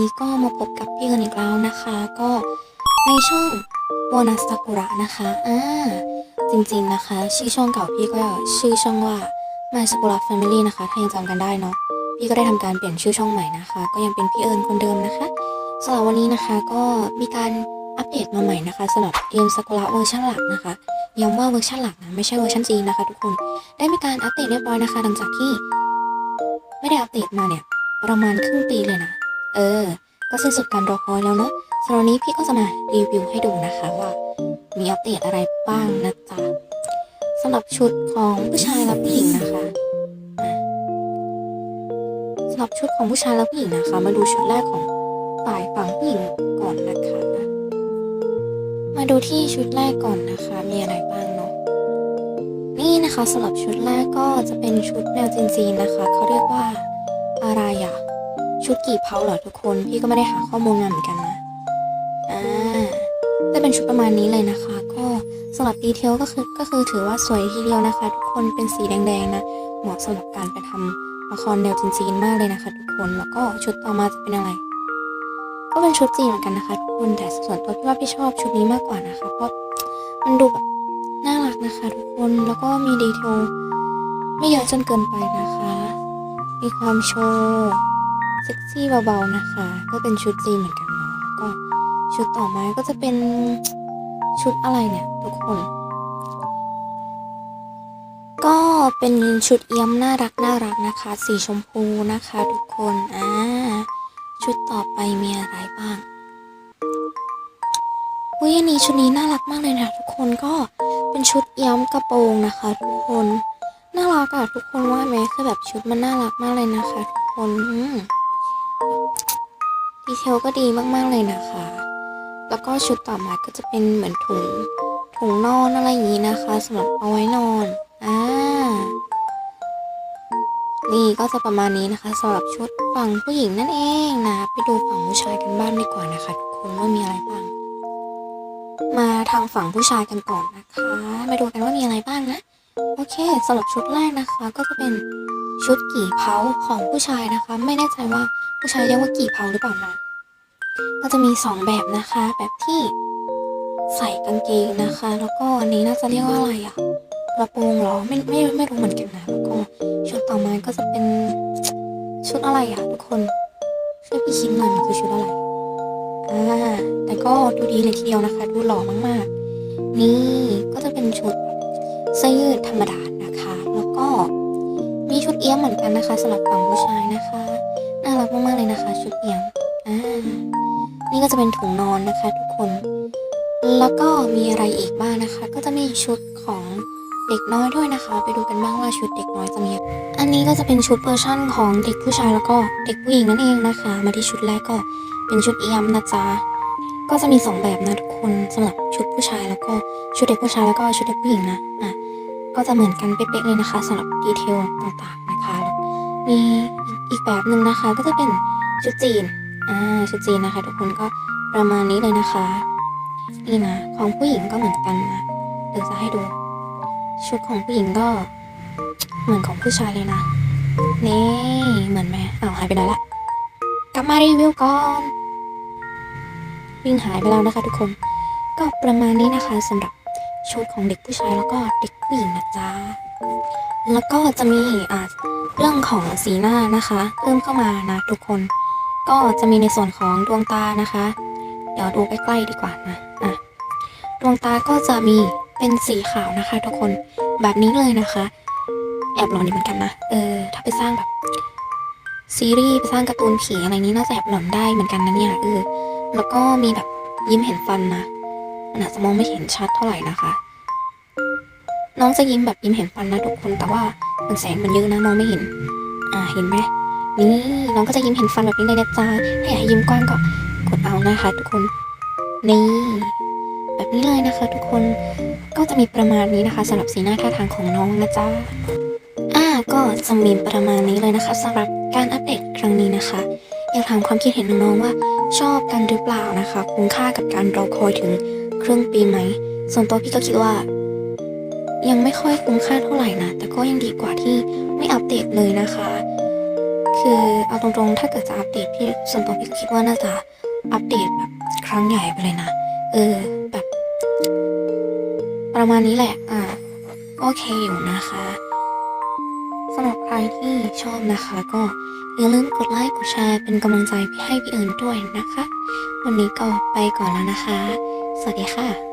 นี้ก็มาพบกับพี่กันอีกแล้วนะคะ ก็ในช่องวอนัสซากุระนะคะอ่าจริงๆนะคะ ชื่อช่องเก่าพี่ก็ชื่อช่องว่ามาซากุระแฟมิลี่นะคะ ถ้ายังจำกันได้เนาะพี่ก็ได้ทำการเปลี่ยนชื่อช่องใหม่นะคะ ก็ยังเป็นพี่เอิญคนเดิมนะคะสำหรับวันนี้นะคะก็มีการอัปเดตมาใหม่นะคะสำหรับเกมซากุระเวอร์ชันหลักนะคะย้ำว่าเวอร์ชันหลักนะไม่ใช่เวอร์ชันจีนนะคะทุกคนได้มีการอัปเดตเรียบร้อยนะคะ หลังจากที่ ไม่ได้อัปเดตมาเนี่ยประมาณครึ่งปีเลยนะ เออ ก็สิ้นสุดการรอคอยแล้วเนาะสำหรับวันนี้พี่ก็จะมารีวิวให้ดูนะคะว่ามีอัปเดตอะไรบ้างนะจ๊ะสำหรับชุดของผู้ชายและผู้หญิงนะคะสำหรับชุดของผู้ชายและผู้หญิงนะคะ มาดูชุดแรกของฝ่ายฝั่งผู้หญิงก่อนนะคะ มาดูที่ชุดแรกก่อนนะคะ มีอะไรบ้างเนาะนี่นะคะสำหรับชุดแรกก็จะเป็นชุดแนวจีนๆนะคะเขาเรียกว่าอะไรอะ ชุดกี่เพาเหรอทุกคน พี่ก็ไม่ได้หาข้อมูลมาเหมือนกันนะ อ่าจะเป็นชุดประมาณนี้เลยนะคะ ก็สำหรับดีเทลก็คือก็คือถือว่าสวยทีเดียวนะคะ ทุกคนเป็นสีแดงๆนะ เหมาะสำหรับการไปทำละครแนวจีนๆมากเลยนะคะ ทุกคนแล้วก็ชุดต่อมาจะเป็นอะไร ก็เป็นชุดจีนเหมือนกันนะคะ ทุกคนแต่ส่วนตัวพี่ว่าพี่ชอบชุดนี้มากกว่านะคะ เพราะมันดูแบบน่ารักนะคะ ทุกคนแล้วก็มีดีเทลไม่เยอะจนเกินไปนะคะ มีความโชว์ เซ็กซี่เบาๆนะคะ ก็เป็นชุดจีนเหมือนกันเนาะก็ชุดต่อมาก็จะเป็นชุดอะไรเนี่ยทุกคน ก็เป็นชุดเอี้ยมน่ารักน่ารักนะคะ สีชมพูนะคะทุกคนอ่าชุดต่อไปมีอะไรบ้างอุ้ยอันนี้ชุดนี้น่ารักมากเลยนะทุกคนก็เป็นชุดเอี้ยมกระโปรงนะคะ ทุกคนน่ารักอะทุกคนว่าไหมคือแบบชุดมันน่ารักมากเลยนะคะ ทุกคนอืม ดีเทลก็ดีมากๆเลยนะคะ แล้วก็ชุดต่อมาก็จะเป็นเหมือนถุงถุงนอนอะไรอย่างนี้นะคะสำหรับเอาไว้นอนอ่านี่ก็จะประมาณนี้นะคะสำหรับชุดฝั่งผู้หญิงนั่นเองนะ ไปดูฝั่งผู้ชายกันบ้างดีกว่านะคะทุกคนว่ามีอะไรบ้าง มาทางฝั่งผู้ชายกันก่อนนะคะ มาดูกันว่ามีอะไรบ้างนะ โอเคสำหรับชุดแรกนะคะ ก็จะเป็น ชุดกี่เผาของผู้ชายนะคะ ไม่แน่ใจว่าผู้ชายเรียกว่ากี่เผาหรือเปล่านะก็จะมีสองแบบนะคะ แบบที่ใส่กางเกงนะคะ แล้วก็อันนี้น่าจะเรียกว่าอะไรอะกระโปรงหรอไม่ไม่ไม่รู้เหมือนกันนะแล้วก็ชุดต่อมาก็จะเป็นชุดอะไรอะทุกคนช่วยพี่คิดหน่อยมันคือชุดอะไรอ่าแต่ก็ดูดีเลยทีเดียวนะคะ ดูหล่อมากๆ นี่ก็จะเป็นชุดเสื้อยืดธรรมดา เอี้ยมเหมือนกันนะคะสำหรับฝั่งผู้ชายนะคะ น่ารักมากๆเลยนะคะ ชุดเอี้ยมอ่านี่ก็จะเป็นถุงนอนนะคะ ทุกคน แล้วก็มีอะไรอีกบ้างนะคะ ก็จะมีชุดของเด็กน้อยด้วยนะคะ ไปดูกันบ้างว่าชุดเด็กน้อยจะมี อันนี้ก็จะเป็นชุดเวอร์ชั่นของเด็กผู้ชายแล้วก็เด็กผู้หญิงนั่นเองนะคะ มาที่ชุดแรกก็เป็นชุดเอี้ยมนะจ๊ะก็จะมีสองแบบนะทุกคนสำหรับชุดผู้ชายแล้วก็ชุดเด็กผู้ชายแล้วก็ชุดเด็กผู้หญิงนะอะก็จะเหมือนกันเป๊ะๆเลยนะคะสำหรับดีเทลต่างๆ มีอีกแบบหนึ่งนะคะ ก็จะเป็นชุดจีนอ่าชุดจีนนะคะ ทุกคนก็ประมาณนี้เลยนะคะนี่นะของผู้หญิงก็เหมือนกันนะเดี๋ยวจะให้ดู ชุดของผู้หญิงก็ เหมือนของผู้ชายเลยนะนี่เหมือนไหมอ้าวหายไปไหนละกลับมารีวิวก่อนวิ่งหายไปแล้วนะคะทุกคน ก็ประมาณนี้นะคะสำหรับชุดของเด็กผู้ชายแล้วก็เด็กผู้หญิงนะจ๊ะ แล้วก็จะมีอ่าเรื่องของสีหน้านะคะ เพิ่มเข้ามานะทุกคน ก็จะมีในส่วนของดวงตานะคะ เดี๋ยวดูใกล้ๆดีกว่านะอะดวงตาก็จะมีเป็นสีขาวนะคะ ทุกคนแบบนี้เลยนะคะ แอบหลอนดีเหมือนกันนะเออถ้าไปสร้างแบบซีรีส์ไปสร้างการ์ตูนผีอะไรนี้น่าจะแอบหลอนได้เหมือนกันนะเนี่ยเออแล้วก็มีแบบยิ้มเห็นฟันนะมันอาจจะมองไม่เห็นชัดเท่าไหร่นะคะ น้องจะยิ้มแบบยิ้มเห็นฟันนะทุกคนแต่ว่ามันแสงมันเยอะนะมองไม่เห็น อ่าเห็นไหมนี่น้องก็จะยิ้มเห็นฟันแบบนี้เลยนะจ๊ะถ้าอยากให้ยิ้มกว้างก็กดเอานะคะ ทุกคนนี่แบบนี้เลยนะคะ ทุกคนก็จะมีประมาณนี้นะคะสำหรับสีหน้าท่าทางของน้องนะจ๊ะอ่าก็จะมีประมาณนี้เลยนะคะสำหรับการอัปเดตครั้งนี้นะคะอยากถามความคิดเห็นน้องๆว่า ชอบกันหรือเปล่านะคะคุ้มค่ากับการรอคอยถึงครึ่งปีไหมส่วนตัวพี่ก็คิดว่า ยังไม่ค่อยคุ้มค่าเท่าไหร่นะ แต่ก็ยังดีกว่าที่ไม่อัปเดตเลยนะคะ คือเอาตรงๆ ถ้าเกิดจะอัปเดตพี่ส่วนตัวพี่คิดว่าน่าจะอัปเดตแบบครั้งใหญ่ไปเลยนะ เออแบบ ประมาณนี้แหละ อ่าก็โอเคอยู่นะคะสำหรับใครที่ชอบนะคะ ก็อย่าลืมกดไลค์กดแชร์เป็นกำลังใจให้พี่เอิญด้วยนะคะ วันนี้ก็ไปก่อนแล้วนะคะ สวัสดีค่ะ